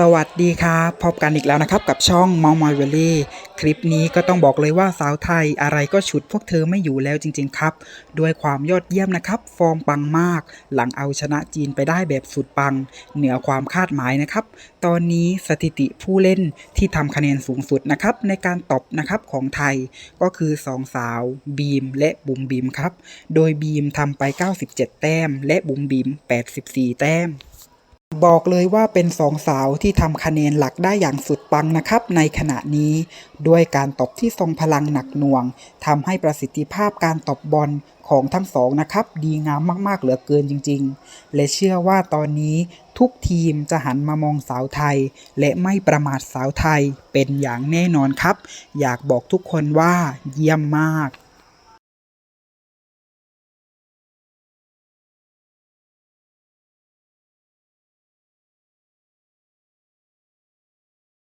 สวัสดีครับพบกันอีกแล้วนะครับ กับช่องมอมอยเวลี่คลิปนี้ก็ต้องบอกเลยว่าสาวไทยอะไรก็ฉุดพวกเธอไม่อยู่แล้วจริง ๆ ครับ ด้วยความยอดเยี่ยมนะครับ ฟอร์มปังมาก หลังเอาชนะจีนไปได้แบบสุดปัง เหนือความคาดหมายนะครับ ตอนนี้สถิติผู้เล่นที่ทำคะแนนสูงสุดนะครับ ในการตบนะครับของไทยก็คือสองสาวบีมและบุ๋มบิมครับ โดยบีมทำไป 97 แต้ม และบุ๋มบิม84 แต้ม บอกเลยว่าเป็นสองสาวที่ทำคะแนนหลักได้อย่างสุดปังนะครับ ในขณะนี้ ด้วยการตบที่ทรงพลังหนักหน่วงทำให้ประสิทธิภาพการตบบอลของทั้งสองนะครับ ดีงามมากๆเหลือเกินจริง ๆ และเชื่อว่าตอนนี้ทุกทีมจะหันมามองสาวไทย และไม่ประมาทสาวไทยเป็นอย่างแน่นอนครับ อยากบอกทุกคนว่าเยี่ยมมาก